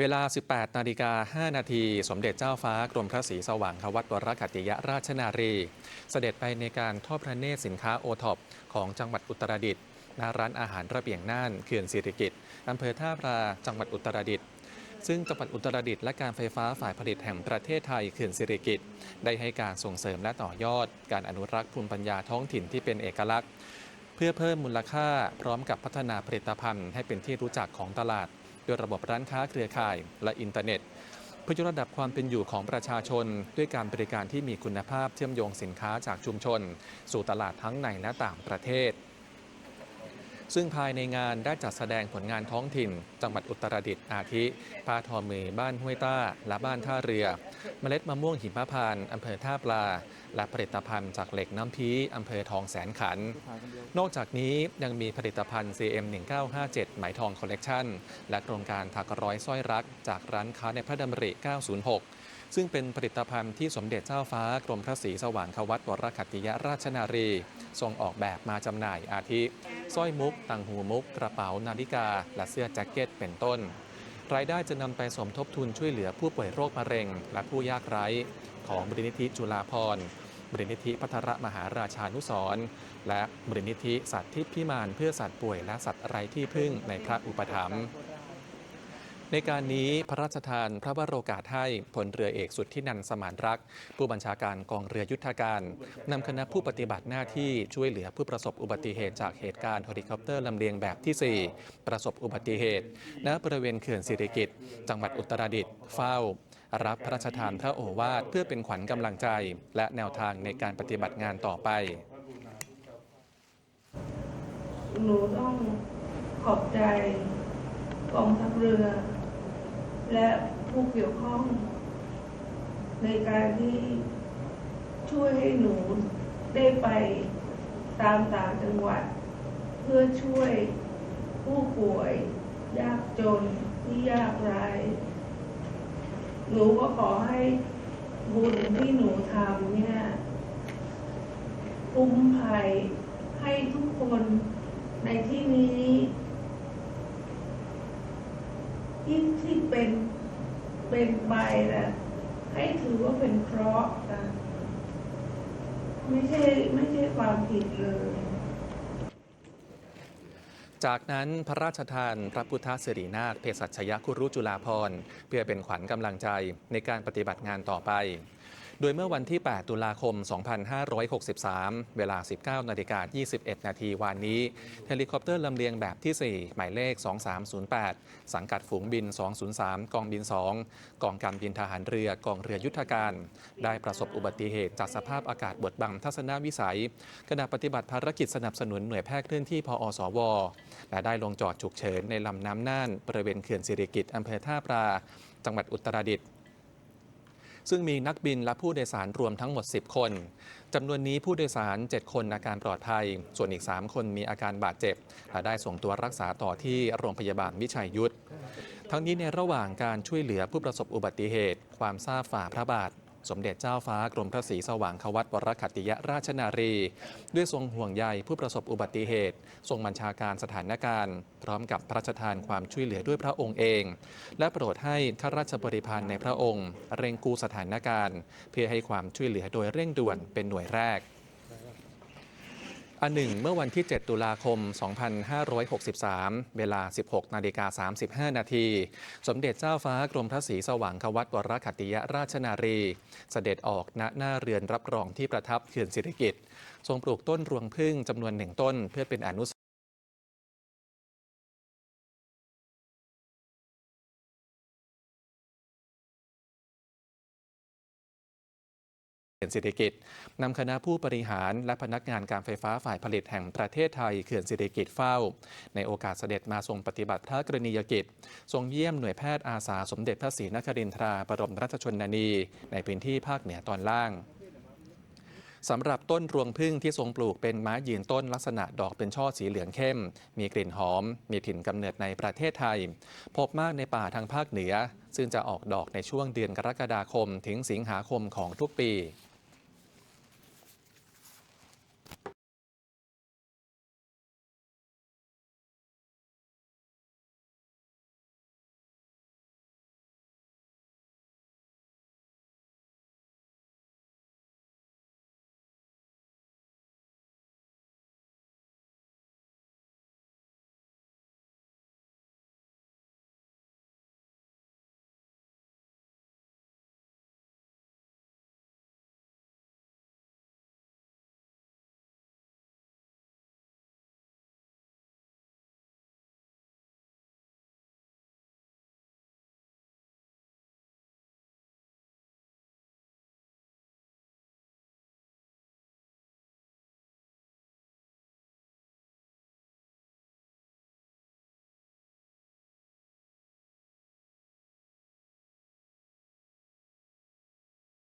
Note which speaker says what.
Speaker 1: เวลา 18 นาฬิกา 5 นาที สมเด็จเจ้าฟ้ากรมพระศรีสว่างควัตวรกัติยราชนารี เสด็จไปในการทอดพระเนตรสินค้าโอท็อปของจังหวัดอุตรดิตถ์ณร้านอาหารระเบียงน่านเขื่อนสิริกิติ์อำเภอท่าปราจังหวัดอุตรดิตถ์ซึ่งจังหวัดอุตรดิตถ์และการไฟฟ้าฝ่ายผลิตแห่งประเทศไทยเขื่อนสิริกิติ์ได้ให้การส่งเสริมและต่อยอด การอนุรักษ์ภูมิปัญญาท้องถิ่นที่เป็นเอกลักษณ์ เพื่อเพิ่มมูลค่าพร้อมกับพัฒนาผลิตภัณฑ์ให้เป็นที่รู้จักของตลาด ด้วยระบบร้านค้าเครือข่ายและอินเทอร์เน็ตเพื่อยกระดับความเป็นอยู่ของประชาชน ด้วยการบริการที่มีคุณภาพเชื่อมโยงสินค้าจากชุมชน สู่ตลาดทั้งในและต่างประเทศ ซึ่งภายในงานได้จัดแสดงผลงานท้องถิ่น จังหวัดอุตรดิตถ์อาทิผ้าทอมือบ้านห้วยต้า และบ้านท่าเรือ เมล็ดมะม่วงหิมพานต์อำเภอท่าปลา และผลิตภัณฑ์จากเหล็กน้ำพีอำเภอทองแสนขัน นอกจากนี้ยังมีผลิตภัณฑ์ CM 1957ไหมทองคอลเลกชันและโครงการถักร้อยสร้อยรัก จากร้านค้าในพระดำริ 906ซึ่งเป็นผลิตภัณฑ์ที่สมเด็จเจ้าฟ้ากรมพระศรีสว่างควัตวรคัตติยราชนารี ทรงออกแบบมาจำหน่ายอาทิ สร้อยมุก ต่างหูมุก กระเป๋านาฬิกา และเสื้อแจ็คเก็ตเป็นต้น รายได้จะนำไปสมทบทุนช่วยเหลือผู้ป่วยโรคมะเร็ง และผู้ยากไร้ ของบริณิธิจุฬาพรบริณิธิพัทรมหาราชานุสรและบริณิธิสัตว์ทิพย์พิมานเพื่อสัตว์ป่วยและสัตว์ไร้ที่พึ่งในพระอุปถัมภ์ ในการนี้พระราชทานพระวโรกาสให้พลเรือเอกสุดที่นันสมานรัก ผู้บัญชาการกองเรือยุทธการนำคณะผู้ปฏิบัติหน้าที่ช่วยเหลือผู้ประสบอุบัติเหตุจากเหตุการณ์เฮลิคอปเตอร์ลำเลียงแบบที่ 4 ประสบอุบัติเหตุ ณบริเวณเขื่อนสิริกิตจังหวัดอุตรดิตถ์เฝ้า รับพระราชทานพระโอวาทเพื่อเป็นขวัญกำลังใจ และแนวทางในการปฏิบัติงานต่อไป
Speaker 2: หนูต้องขอบใจกองทัพเรือ และผู้เกี่ยวข้อง ในการที่ช่วยให้หนูได้ไปตามต่างจังหวัด เพื่อช่วยผู้ป่วย ยากจนที่ยากไร้หนูก็ขอให้บุญที่หนูทำเนี่ยคุ้มภัยให้ทุกคนในที่นี้ ที่ที่เป็นเป็นใบนะให้ถือว่าเป็นเคราะห์นะไม่ใช่ไม่ใช่ความผิดเลย
Speaker 1: จากนั้นพระราชทานพระพุทธสิรินาถเภสัชยคุรุจุลาภรณ์เพื่อเป็นขวัญกำลังใจในการปฏิบัติงานต่อไป โดยเมื่อวันที่ 8 ตุลาคม 2563 เวลา 19 นาฬิกา 21 นาทีวานนี้ เฮลิคอปเตอร์ลำเลียงแบบที่ 4 หมายเลข 2308 สังกัดฝูงบิน 203 กองบิน 2 กองการบินทหารเรือกองเรือยุทธการ ได้ประสบอุบัติเหตุจากสภาพอากาศบดบังทัศนวิสัยขณะปฏิบัติภารกิจสนับสนุนหน่วยแพทย์เคลื่อนที่พอสวและได้ลงจอดฉุกเฉินในลำน้ำน่านบริเวณเขื่อนสิริกิติ์อำเภอท่าปราจังหวัดอุตรดิตถ์ ซึ่งมีนักบินและผู้โดยสารรวมทั้งหมด 10 คนจำนวนนี้ผู้โดยสาร 7 คนอาการปลอดภัย ส่วนอีก 3 คนมีอาการบาดเจ็บและได้ส่งตัวรักษาต่อที่โรงพยาบาลวิชัยยุทธทั้งนี้ในระหว่างการช่วยเหลือผู้ประสบอุบัติเหตุ ความทราบฝ่าพระบาท สมเด็จเจ้าฟ้ากรมพระศรีสว่างควัตวรคัตติยราชนารี ด้วยทรงห่วงใยผู้ประสบอุบัติเหตุ ทรงบัญชาการสถานการณ์ พร้อมกับพระราชทานความช่วยเหลือด้วยพระองค์เอง และโปรดให้ข้าราชบริพารในพระองค์ เร่งกู้สถานการณ์ เพื่อให้ความช่วยเหลือโดยเร่งด่วนเป็นหน่วยแรก อันหนึ่งเมื่อวันที่ 7 ตุลาคม 2563 เวลา 16 นาฬิกา 35 นาที สมเด็จเจ้าฟ้ากรมพระศรีสว่างควัตวรคัตติยราชนารี เสด็จออกณหน้าเรือนรับรองที่ประทับเขื่อนสิริกิติ์ทรงปลูกต้นรวงพึ่งจำนวนหนึ่งต้นเพื่อเป็นอนุส เขื่อนสิริกิติ์นำคณะผู้บริหารและพนักงานการไฟฟ้าฝ่ายผลิตแห่งประเทศไทยเขื่อนสิริกิติ์เฝ้า ในโอกาสเสด็จมาทรงปฏิบัติพระกรณียกิจ ทรงเยี่ยมหน่วยแพทย์อาสาสมเด็จพระศรีนครินทราบรมราชชนนี ในพื้นที่ภาคเหนือตอนล่างสำหรับต้นรวงพึ่งที่ทรงปลูกเป็นไม้ยืนต้นลักษณะดอกเป็นช่อสีเหลืองเข้ม มีกลิ่นหอม มีถิ่นกำเนิดในประเทศไทย พบมากในป่าทางภาคเหนือ ซึ่งจะออกดอกในช่วงเดือนกรกฎาคมถึงสิงหาคมของทุกปี